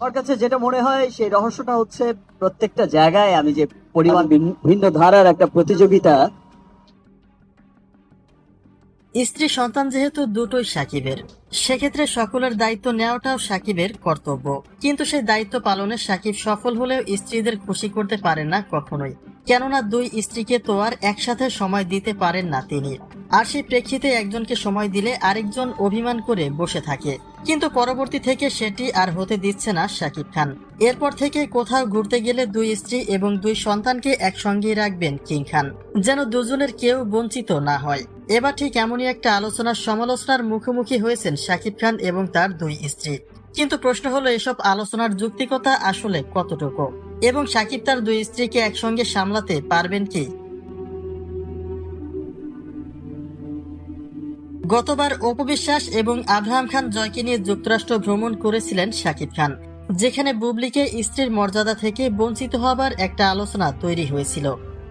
আমার কাছে যেটা মনে হয়, সেই রহস্যটা হচ্ছে প্রত্যেকটা জায়গায় আমি যে পরিমাণ ভিন্ন- ধারার একটা প্রতিযোগিতা, স্ত্রী সন্তান যেহেতু দুটোই সাকিবের, সেক্ষেত্রে সকলের দায়িত্ব নেওয়াটাও সাকিবের কর্তব্য। কিন্তু সেই দায়িত্ব পালনে সাকিব সফল হলেও স্ত্রীদের খুশি করতে পারেন না কখনোই। কেননা দুই স্ত্রীকে তো আর একসাথে সময় দিতে পারেন না তিনি। আর সেই প্রেক্ষিতে একজনকে সময় দিলে আরেকজন অভিমান করে বসে থাকে। কিন্তু পরবর্তী থেকে সেটি আর হতে দিচ্ছে না শাকিব খান। এরপর থেকে কোথাও ঘুরতে গেলে দুই স্ত্রী এবং দুই সন্তানকে একসঙ্গেই রাখবেন কিং খান, যেন দুজনের কেউ বঞ্চিত না হয়। এবার ঠিক এমনই একটা আলোচনার সমালোচনার মুখোমুখি হয়েছেন শাকিব খান এবং তার দুই স্ত্রী। কিন্তু প্রশ্ন হলো, এসব আলোচনার যুক্তিকতা আসলে কতটুকু? এবং শাকিব তার দুই স্ত্রীকে একসঙ্গে সামলাতে পারবেন কি? গতবার অপবিশ্বাস এবং আব্রাহাম খান জয়কে নিয়ে যুক্তরাষ্ট্র ভ্রমণ করেছিলেন শাকিব খান, যেখানে বুবলিকে স্ত্রীর মর্যাদা থেকে বঞ্চিত হবার একটা আলোচনা তৈরি হয়েছিল।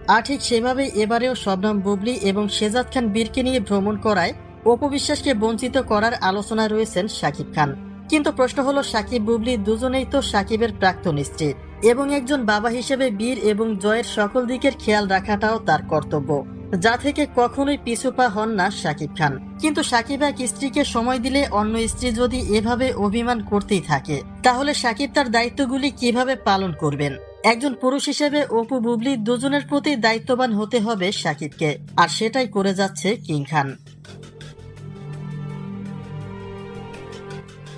আর ঠিক সেভাবে এবারেও শবনম বুবলি এবং শেজাদ খান বীরকে নিয়ে ভ্রমণ করায় অপবিশ্বাসকে বঞ্চিত করার আলোচনা রয়েছেন শাকিব খান। কিন্তু প্রশ্ন হলো সাকিব বুবলি দুজনেই তো সাকিবের প্রাক্তন স্ত্রী এবং একজন বাবা হিসেবে বীর এবং জয়ের সকল দিকের খেয়াল রাখাটাও তার কর্তব্য। যা থেকে কখনোই পিছু পা হন না শাকিব খান। কিন্তু সাকিব এক স্ত্রীকে সময় দিলে অন্য স্ত্রী যদি এভাবে অভিমান করতেই থাকে, তাহলে সাকিব তার দায়িত্বগুলি কীভাবে পালন করবেন? একজন পুরুষ হিসেবে অপু, বুবলি দুজনের প্রতি দায়িত্ববান হতে হবে সাকিবকে আর সেটাই করে যাচ্ছে কিং খান।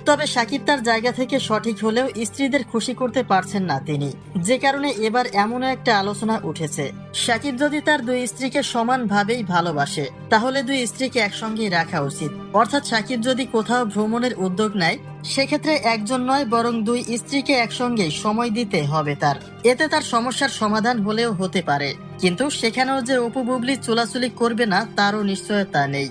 তবে সাকিব তার জায়গা থেকে সঠিক হলেও স্ত্রীদের খুশি করতে পারছেন না তিনি। যে কারণে এবার এমন একটা আলোচনা উঠেছে। সাকিব যদি তার দুই স্ত্রীকে সমানভাবেই ভালোবাসে, তাহলে দুই স্ত্রীকে একসঙ্গেই রাখা উচিত। অর্থাৎ সাকিব যদি কোথাও ভ্রমণের উদ্যোগ নেয়, সেক্ষেত্রে একজন নয়, বরং দুই স্ত্রীকে একসঙ্গে সময় দিতে হবে তার। এতে তার সমস্যার সমাধান হলেও হতে পারে। কিন্তু সেখানেও যে অপু বুবলি চোলাচুলি করবে না, তারও নিশ্চয়তা নেই।